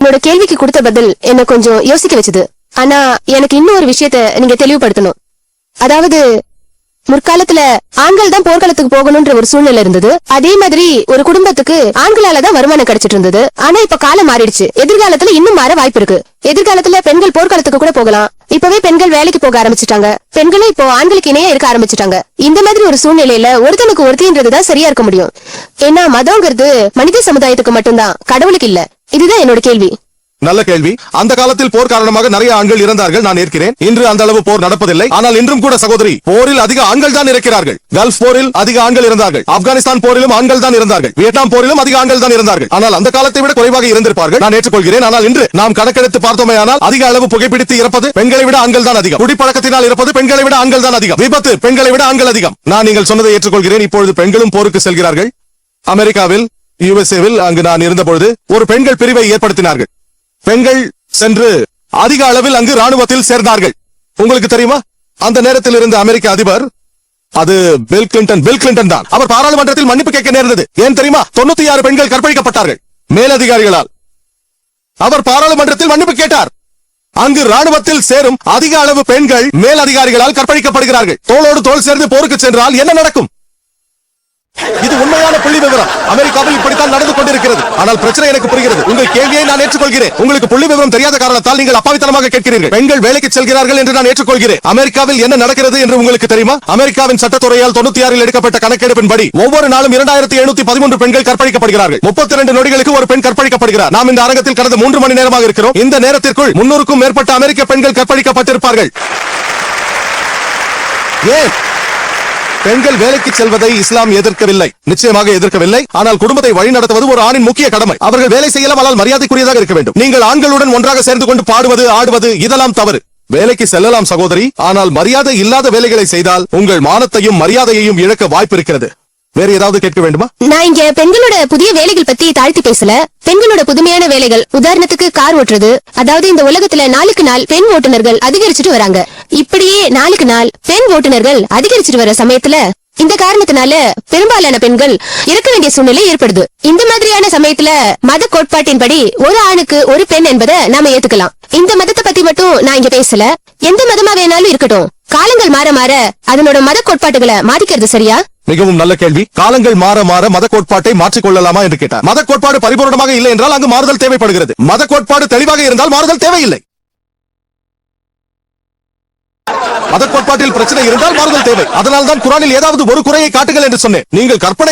உன்னோட கேள்விக்கு கொடுத்த பதில் என்ன கொஞ்சம் யோசிக்க வச்சது. ஆனா எனக்கு இன்னும் ஒரு விஷயத்த நீங்க தெளிவுபடுத்தணும். அதாவது முற்காலத்துல ஆண்கள் தான் போர்க்களத்துக்கு போகணும்ன்ற ஒரு சூழ்நிலை இருந்தது. அதே மாதிரி ஒரு குடும்பத்துக்கு ஆண்களால தான் வருமானம் கிடைச்சிட்டு இருந்தது. ஆனா இப்ப காலம் மாறிடுச்சு. எதிர்காலத்துல இன்னும் மாற வாய்ப்பு இருக்கு. எதிர்காலத்துல பெண்கள் போர்க்களத்துக்கு கூட போகலாம். இப்பவே பெண்கள் வேலைக்கு போக ஆரம்பிச்சிட்டாங்க. பெண்களும் இப்போ ஆண்களுக்கு இணையா இருக்க ஆரம்பிச்சிட்டாங்க. இந்த மாதிரி ஒரு சூழ்நிலையில ஒருத்தனுக்கு ஒருத்தின்றதுதான் சரியா இருக்க முடியும். ஏன்னா மதங்கிறது மனித சமுதாயத்துக்கு மட்டும்தான். கடவுளுக்கு இல்ல. இதுதான் என்னோட கேள்வி. நல்ல கேள்வி. அந்த காலத்தில் போர் காரணமாக நிறைய ஆண்கள் இறந்தார்கள் நான் ஏற்கிறேன். இன்று அந்த அளவு போர் நடப்பதில்லை. ஆனால் இன்றும் கூட சகோதரி போரில் அதிக ஆண்கள் தான் இருக்கிறார்கள். கல்ஃப் போரில் அதிக ஆண்கள் இருந்தார்கள். ஆப்கானிஸ்தான் போரிலும் ஆண்கள் தான் இருந்தார்கள். வியட்நாம் போரிலும் அதிக ஆண்கள் தான் இருந்தார்கள். ஆனால் அந்த காலத்தை விட குறைவாக இருந்திருப்பார்கள். நான் ஏற்றுக்கொள்கிறேன். ஆனால் இன்று நாம் கணக்கெடுத்து பார்த்தோமேயானால் அதிக அளவு புகைப்பிடித்து இறப்பது பெண்களை விட ஆண்கள் தான் அதிகம். குடிப்பழக்கத்தினால் இருப்பது பெண்களை விட ஆண்கள் தான் அதிகம். விபத்து பெண்களை விட ஆண்கள் அதிகம். நான் நீங்கள் சொன்னதை ஏற்றுக்கொள்கிறேன். இப்பொழுது பெண்களும் போருக்கு செல்கிறார்கள். அமெரிக்காவில் யுஎஸ்ஏவில் அங்கு நான் இருந்தபொழுது ஒரு பெண்கள் பிரிவை ஏற்படுத்தினார்கள். பெண்கள் சென்று அதிக அளவில் அங்கு ராணுவத்தில் சேர்ந்தார்கள். உங்களுக்கு தெரியுமா? அந்த நேரத்தில் இருந்த அமெரிக்க அதிபர் அது பில் கிளின்டன் பில் கிளின்டன் தான். அவர் பாராளுமன்றத்தில் மன்னிப்பு கேட்க நேர்ந்தது. ஏன் தெரியுமா? தொண்ணூத்தி ஆறு பெண்கள் கற்பழிக்கப்பட்டார்கள். மேலதிகாரிகளால். அவர் பாராளுமன்றத்தில் மன்னிப்பு கேட்டார். அங்கு ராணுவத்தில் சேரும் அதிக அளவு பெண்கள் மேலதிகாரிகளால் கற்பழிக்கப்படுகிறார்கள். தோளோடு தோல் சேர்ந்து போருக்கு சென்றால் என்ன நடக்கும்? இது உண்மையான புள்ளி விவரம் அமெரிக்காவில் இப்படித்தான் நடந்து கொண்டிருக்கிறது. ஆனால் பிரச்சனை எனக்கு புரிகிறது. உங்கள் கேள்வியை நான் ஏற்றுக்கொள்கிறேன். உங்களுக்கு புள்ளி விவரம் தெரியாத காரணத்தால் நீங்கள் அப்பாவித்தனமாக கேட்கிறீர்கள். பெண்கள் வேலைக்கு செல்கிறார்கள் என்று நான் ஏற்றுக்கொள்கிறேன். அமெரிக்காவில் என்ன நடக்கிறது என்று உங்களுக்கு தெரியுமா? அமெரிக்காவின் சட்டத்துறையால் தொண்ணூத்தி ஆறில் எடுக்கப்பட்ட கணக்கெடுப்பின்படி ஒவ்வொரு நாளும் இரண்டாயிரத்தி எழுநூத்தி பதிமூன்று பெண்கள் கற்பழிக்கப்படுகிறார்கள். முப்பத்தி இரண்டு நொடிகளுக்கு ஒரு பெண் கற்பழிக்கப்படுகிறார். நாம் இந்த அரங்கத்தில் கடந்த மூன்று மணி நேரமாக இருக்கிறோம். இந்த நேரத்திற்குள் முன்னூறுக்கும் மேற்பட்ட அமெரிக்க பெண்கள் கற்பழிக்கப்பட்டிருப்பார்கள். ஏன்? பெண்கள் வேலைக்கு செல்வதை இஸ்லாம் எதிர்க்கவில்லை. நிச்சயமாக எதிர்க்கவில்லை. ஆனால் குடும்பத்தை வழிநடத்துவது ஒரு ஆணின் முக்கிய கடமை. அவர்கள் வேலை செய்யலாம் ஆனால் மரியாதைக்குரியதாக இருக்க வேண்டும். நீங்கள் ஆண்களுடன் ஒன்றாக சேர்ந்து கொண்டு பாடுவது ஆடுவது இதெல்லாம் தவறு. வேலைக்கு செல்லலாம் சகோதரி. ஆனால் மரியாதை இல்லாத வேலைகளை செய்தால் உங்கள் மானத்தையும் மரியாதையையும் இழக்க வாய்ப்பு இருக்கிறது. வேறு ஏதாவது கேட்க வேண்டுமா? நான் இங்க பெண்களோட புதிய வேலைகள் பத்தி தாழ்த்தி பேசல. பெண்களோட புதுமையான வேலைகள் உதாரணத்துக்கு கார் ஓட்டுறது அதாவது இந்த உலகத்துல நாளுக்கு நாள் பெண் ஓட்டுநர்கள் அதிகரிச்சுட்டு வராங்க. இப்படியே நாளுக்கு நாள் பெண் ஓட்டுநர்கள் அதிகரிச்சுட்டு வர சமயத்துல இந்த காரணத்தினால பெரும்பாலான பெண்கள் இறக்க வேண்டிய சூழ்நிலை ஏற்படுது. இந்த மாதிரியான சமயத்துல மத கோட்பாட்டின்படி ஒரு ஆணுக்கு ஒரு பெண் என்பதை நாம ஏத்துக்கலாம். இந்த மதத்தை பத்தி மட்டும் நான் இங்க பேசல. எந்த மதமா வேணாலும் இருக்கட்டும். காலங்கள் மாற மாற அதனோட மத கோட்பாட்டுகளை மாத்திக்கிறது சரியா? மிகவும் நல்ல கேள்வி. காலங்கள் மாற மாற மத கோட்பாட்டை மாற்றிக் கொள்ளலாமா என்று கேட்டார். மத கோட்பாடு பரிபூர்ணமாக இல்லை என்றால் அங்கு மாறுதல் தேவைப்படுகிறது. மத கோட்பாடு தெளிவாக இருந்தால் மாறுதல் தேவையில்லை. மத கோட்பாட்டில் பிரச்சனை இருந்தால் மாறுதல் தேவை. அதனால் தான் குரானில் ஏதாவது ஒரு குறையை காட்டுங்கள் என்று சொன்னேன். நீங்கள் கற்பனை